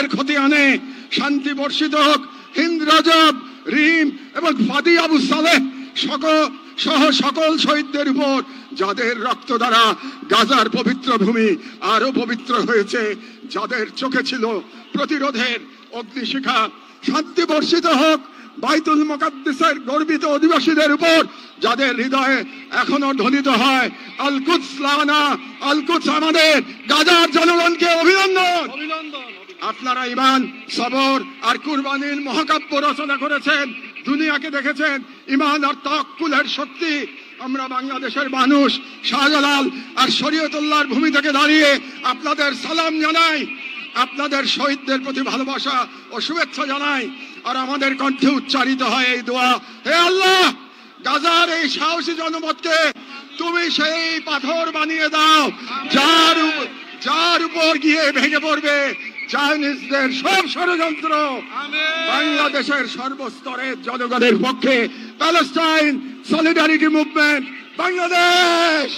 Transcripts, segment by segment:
রক্তের ক্ষতি আনে। শান্তি বর্ষিত হোক। হিন্দ রাজব রিম এবং ফাদি আবু সালেহ সকল সহ সকল শহীদদের উপর যাদের রক্ত দ্বারা গাজার পবিত্র ভূমি আরও পবিত্র হয়েছে যাদের চোখে ছিল প্রতিরোধের অগ্নিশিখা শান্তি বর্ষিত হোক বাইতুল মোকাদ্দেসের গর্বিত অধিবাসীদের উপর যাদের হৃদয়ে এখনও ধ্বনিত হয় আলকুৎস লানা আলকুৎস আমাদের গাজার জনগণকে অভিনন্দন। আপনারা ইমান সবর আর কুরবানির মহাকাব্য রচনা করেছেন। দুনিয়াকে দেখেছেন ইমান আর তাক্কুলের শক্তি। আমরা বাংলাদেশের মানুষ, শাহজালাল আর শরীয়তুল্লাহর ভূমি থেকে দাঁড়িয়ে আপনাদের সালাম জানাই, আপনাদের শহীদদের প্রতি ভালোবাসা ও শুভেচ্ছা জানাই, আর আমাদের কণ্ঠে উচ্চারিত হয় এই দোয়া। হে আল্লাহ, গাজার এই সাহসী জনমতকে তুমি সেই পাথর বানিয়ে দাও, যার যার উপর গিয়ে ভেঙে পড়বে চাইনিজদের সব ষড়যন্ত্র। বাংলাদেশের সর্বস্তরের জনগণের পক্ষে প্যালেস্টাইন সলিডারিটি মুভমেন্ট বাংলাদেশ!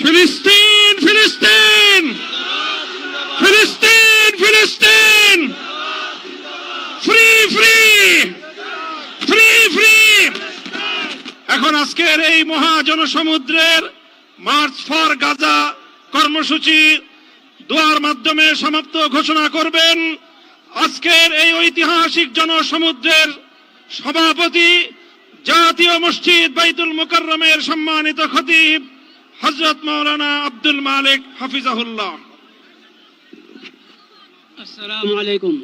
ফিলিস্তিন ফিলিস্তিন ফিলিস্তিন ফ্রি ফ্রি ফ্রি ফ্রি এখন আজকের এই মহা জনসমুদ্রের মার্চ ফর গাজা কর্মসূচি দোয়ার মাধ্যমে সমাপ্ত ঘোষণা করবেন। আজকের এই ঐতিহাসিক জনসমুদ্রের সভাপতি জাতীয় মসজিদ বাইতুল মুকাররমের সম্মানিত খতিব হজরত মৌলানা আব্দুল মালিক হাফিজাহুল্লাহ। আসসালামু আলাইকুম।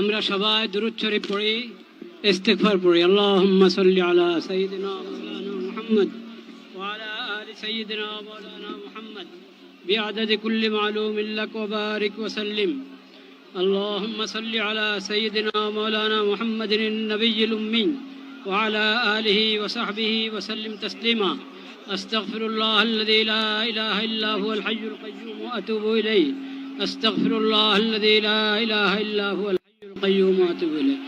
আমরা সবাই দুরুদ পড়ি, ইস্তিগফার পড়ি। আল্লাহুম্মা সাল্লি আলা সাইয়্যিদিনা محمد وعلى آل سيدنا ومولانا محمد بعدد كل معلوم لك وبارك وسلم. اللهم صل على سيدنا ومولانا محمد النبي الأمي وعلى آله وصحبه وسلم تسليما. أستغفر الله الذي لا إله إلا هو الحي القيوم وأتوب إليه. أستغفر الله الذي لا إله إلا هو الحي القيوم وأتوب إليه.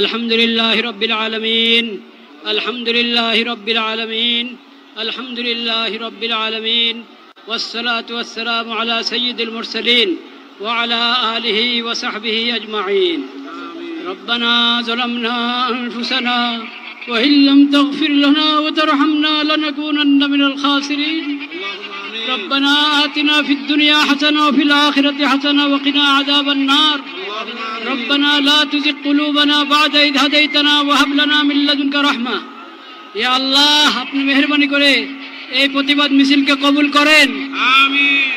الحمد لله رب العالمين. الحمد لله رب العالمين الحمد لله رب العالمين والصلاة والسلام على سيد المرسلين وعلى آله وصحبه أجمعين. ربنا ظلمنا أنفسنا وإن لم تغفر لنا وترحمنا لنكونن من الخاسرين. ربنا آتنا في الدنيا حسنة وفي الآخرة حسنة وقنا عذاب النار. ربنا لا تزغ قلوبنا بعد إذ هديتنا وهب لنا من لدنك رحمة يا الله আপনি মেহরবানি করে এই প্রতিবাদ মিছিলকে কবুল করেন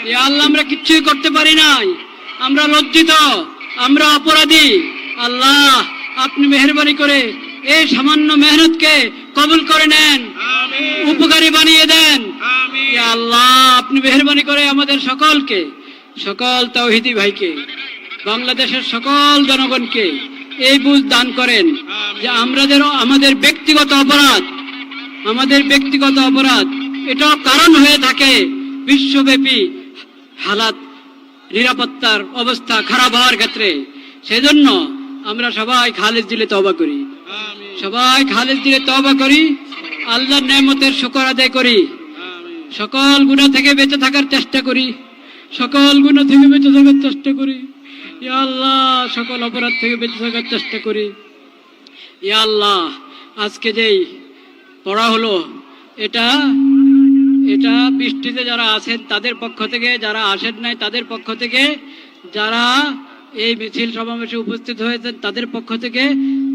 ইয়া আল্লাহ আমরা কিচ্ছুই করতে পারি নাই আমরা লজ্জিত আমরা অপরাধী আল্লাহ আপনি মেহরবানি করে এই সামান্য মেহনতকে কবুল করে নেন উপকারী বানিয়ে দেন ইয়া আল্লাহ আপনি মেহরবানি করে আমাদের সকলকে সকল তৌহিদি ভাইকে বাংলাদেশের সকল জনগণকে এই বুঝ দান করেন যে আমরা যেন আমাদের ব্যক্তিগত অপরাধ আমাদের ব্যক্তিগত অপরাধ এটাও কারণ হয়ে থাকে বিশ্বব্যাপী হালাত নিরাপত্তার অবস্থা খারাপ হওয়ার ক্ষেত্রে। সেজন্য আমরা সবাই খালেজ দিলে তবা করি। সবাই খালেজ দিলে তবা করি আল্লাহর নেমতের শুকর আদায় করি। সকল গুণা থেকে বেঁচে থাকার চেষ্টা করি সকল গুণা থেকে বেঁচে থাকার চেষ্টা করি। আল্লাহ, সকল অপরাধ থেকে বেঁচে থাকার চেষ্টা করি। ইয়া আল্লাহ, আজকে যেই পড়া হলো, এটা এটা বৃষ্টিতে যারা আছেন, তাদের পক্ষ থেকে, যারা আসেন নাই, তাদের পক্ষ থেকে, যারা এই মিছিল সমাবেশে উপস্থিত হয়েছেন, তাদের পক্ষ থেকে,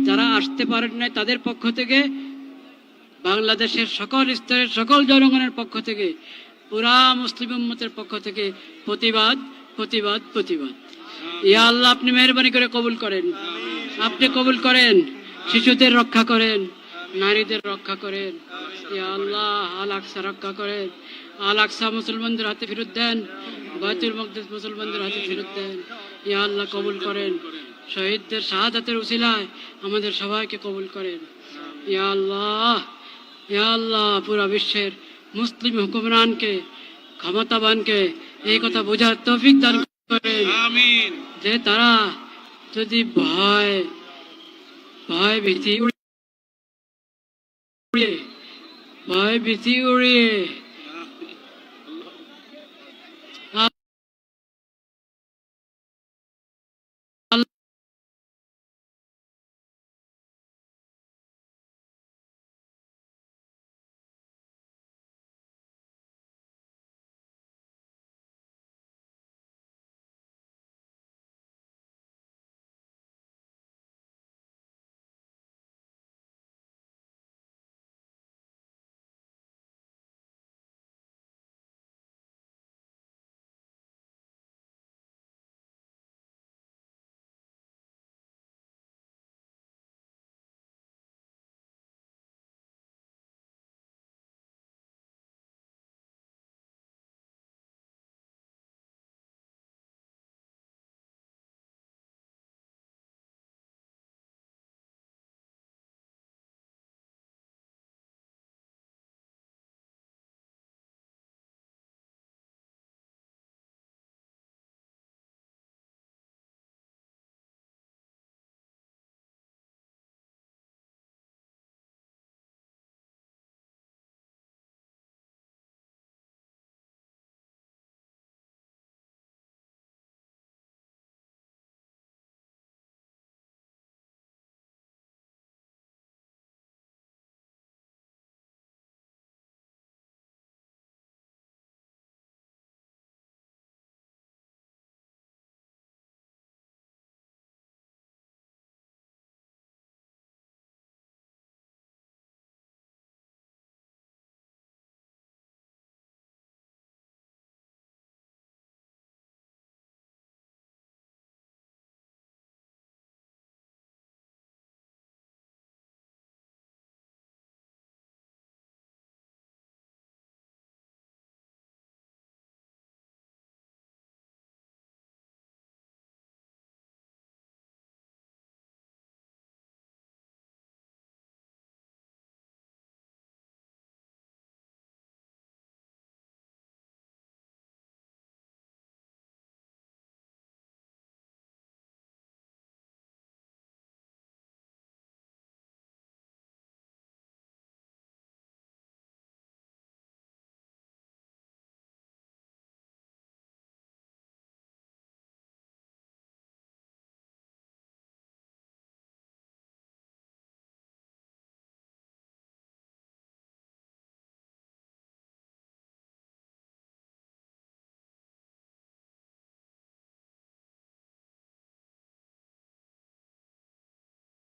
যারা আসতে পারেন নাই, তাদের পক্ষ থেকে, বাংলাদেশের সকল স্তরের সকল জনগণের পক্ষ থেকে, পুরা মুসলিম উম্মতের পক্ষ থেকে, প্রতিবাদ প্রতিবাদ প্রতিবাদ। ইয়া আল্লাহ আপনি মেহরবানি করে কবুল করেন। আপনি কবুল করেন, শিশুদের রক্ষা করেন, নারীদের রক্ষা করেন। ইয়া আল্লাহ, আল আকসা রক্ষা করেন। আল আকসা মুসলমানদের হাতে ফেরত দেন, বাইতুল মকদেস মুসলমানদের হাতে ফেরত দেন। ইয়া আল্লাহ কবুল করেন। শহীদদের শাহাদাতের উসিলায় আমাদের সবাইকে কবুল করেন। ইয়া আল্লাহ ইয়া আল্লাহ পুরা বিশ্বের মুসলিম হুকুমরানকে, ক্ষমতাবানকে এই কথা বোঝার তৌফিক দান যে তারা যদি ভয় ভয় ভীতি উড়িয়ে ভয় ভীতি উড়িয়ে